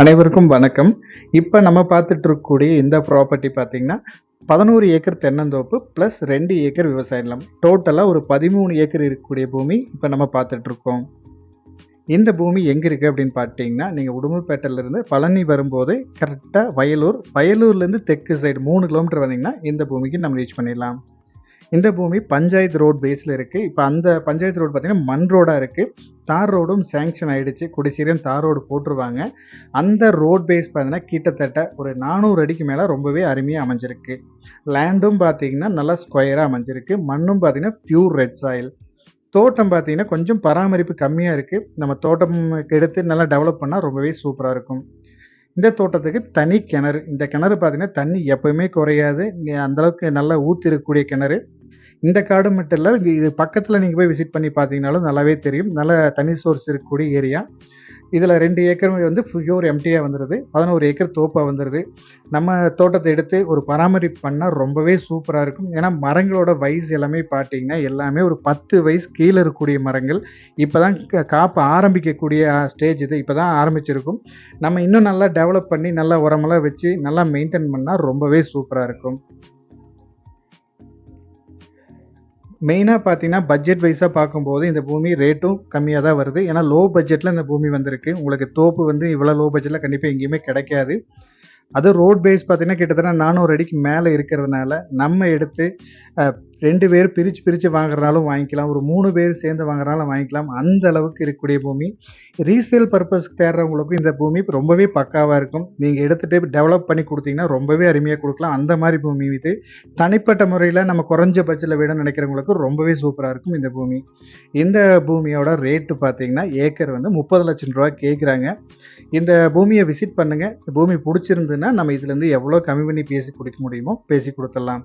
அனைவருக்கும் வணக்கம். இப்போ நம்ம பார்த்துட்டு இருக்கக்கூடிய இந்த ப்ராப்பர்ட்டி பார்த்தீங்கன்னா பதினோரு ஏக்கர் தென்னந்தோப்பு ப்ளஸ் ரெண்டு ஏக்கர் விவசாய நிலம். டோட்டலாக ஒரு பதிமூணு ஏக்கர் இருக்கக்கூடிய பூமி இப்போ நம்ம பார்த்துட்ருக்கோம். இந்த பூமி எங்கே இருக்குது அப்படின்னு பார்த்தீங்கன்னா நீங்கள் உடுமல்பேட்டையிலேருந்து பழனி வரும்போது கரெக்டாக வயலூர் வயலூர்லேருந்து தெற்கு சைடு மூணு கிலோமீட்டர் வந்தீங்கன்னா இந்த பூமிக்கு நம்ம ரீச் பண்ணிடலாம். இந்த பூமி பஞ்சாயத்து ரோட் பேஸில் இருக்குது இப்போ அந்த பஞ்சாயத்து ரோடு பார்த்திங்கன்னா மண் ரோடாக இருக்குது தார் ரோடும் சேங்ஷன் ஆகிடுச்சு குடிசீரம் தார் ரோடு போட்டுருவாங்க. அந்த ரோட் பேஸ் பார்த்தீங்கன்னா கிட்டத்தட்ட ஒரு நானூறு அடிக்கு மேலே ரொம்பவே அருமையாக அமைஞ்சிருக்கு. லேண்டும் பார்த்தீங்கன்னா நல்லா ஸ்கொயராக அமைஞ்சிருக்கு. மண்ணும் பார்த்தீங்கன்னா பியூர் ரெட் சாயில் தோட்டம் பார்த்தீங்கன்னா கொஞ்சம் பராமரிப்பு கம்மியாக இருக்குது நம்ம தோட்டம் எடுத்து நல்லா டெவலப் பண்ணால் ரொம்பவே சூப்பராக இருக்கும். இந்த தோட்டத்துக்கு தனி கிணறு. இந்த கிணறு பார்த்தீங்கன்னா தண்ணி எப்பவுமே குறையாது. அந்தளவுக்கு நல்லா ஊற்றிருக்கக்கூடிய கிணறு. இந்த காடு மட்டும் இல்லை இது பக்கத்தில் நீங்கள் போய் விசிட் பண்ணி பார்த்தீங்கனாலும் நல்லாவே தெரியும். நல்ல தனி சோர்ஸ் இருக்கக்கூடிய ஏரியா இதில் ரெண்டு ஏக்கருமே வந்து பியூர் எம்டியாக வந்துடுது பதினோரு ஏக்கர் தோப்பாக வந்துடுது நம்ம தோட்டத்தை எடுத்து ஒரு பராமரிப்பு பண்ணால் ரொம்பவே சூப்பராக இருக்கும். ஏன்னா மரங்களோட வயசு எல்லாமே பார்த்தீங்கன்னா எல்லாமே ஒரு பத்து வயசு கீழே இருக்கக்கூடிய மரங்கள். இப்போ தான் காப்பு ஆரம்பிக்கக்கூடிய ஸ்டேஜ் இது. இப்போ தான் ஆரம்பிச்சிருக்கும். நம்ம இன்னும் நல்லா டெவலப் பண்ணி நல்லா உரமெல்லாம் வச்சு நல்லா மெயின்டைன் பண்ணால் ரொம்பவே சூப்பராக இருக்கும். மெயினாக பார்த்தீங்கன்னா பட்ஜெட் வைஸாக பார்க்கும்போது இந்த பூமி ரேட்டும் கம்மியாக தான் வருது. ஏன்னா லோ பட்ஜெட்டில் இந்த பூமி வந்திருக்கு. உங்களுக்கு தோப்பு வந்து இவ்வளோ லோ பட்ஜெட்டில் கண்டிப்பாக எங்கேயுமே கிடைக்காது. அது ரோட் பேஸ் பார்த்தீங்கன்னா கிட்டத்தட்ட நானூறு அடிக்கு மேலே இருக்கிறதுனால நம்ம எடுத்து ரெண்டு பேர் பிரித்து பிரித்து வாங்குறனாலும் வாங்கிக்கலாம். ஒரு மூணு பேர் சேர்ந்து வாங்குறனாலும் வாங்கிக்கலாம். அந்த அளவுக்கு இருக்கக்கூடிய பூமி. ரீசேல் பர்பஸ்க்கு தேடுறவங்களுக்கும் இந்த பூமி ரொம்பவே பக்காவாக இருக்கும். நீங்கள் எடுத்துகிட்டு டெவலப் பண்ணி கொடுத்தீங்கன்னா ரொம்பவே அருமையாக கொடுக்கலாம். அந்த மாதிரி பூமி இது. தனிப்பட்ட முறையில் நம்ம குறைஞ்ச பட்சத்தில் வேணும்னு நினைக்கிறவங்களுக்கு ரொம்பவே சூப்பராக இருக்கும் இந்த பூமி. இந்த பூமியோட ரேட்டு பார்த்தீங்கன்னா ஏக்கர் வந்து முப்பது லட்சம் ரூபா கேட்குறாங்க இந்த பூமியை விசிட் பண்ணுங்கள் இந்த பூமி பிடிச்சிருந்துன்னா நம்ம இதுலேருந்து எவ்வளோ கம்மி பண்ணி பேசி கொடுக்க முடியுமோ பேசி கொடுத்துடலாம்.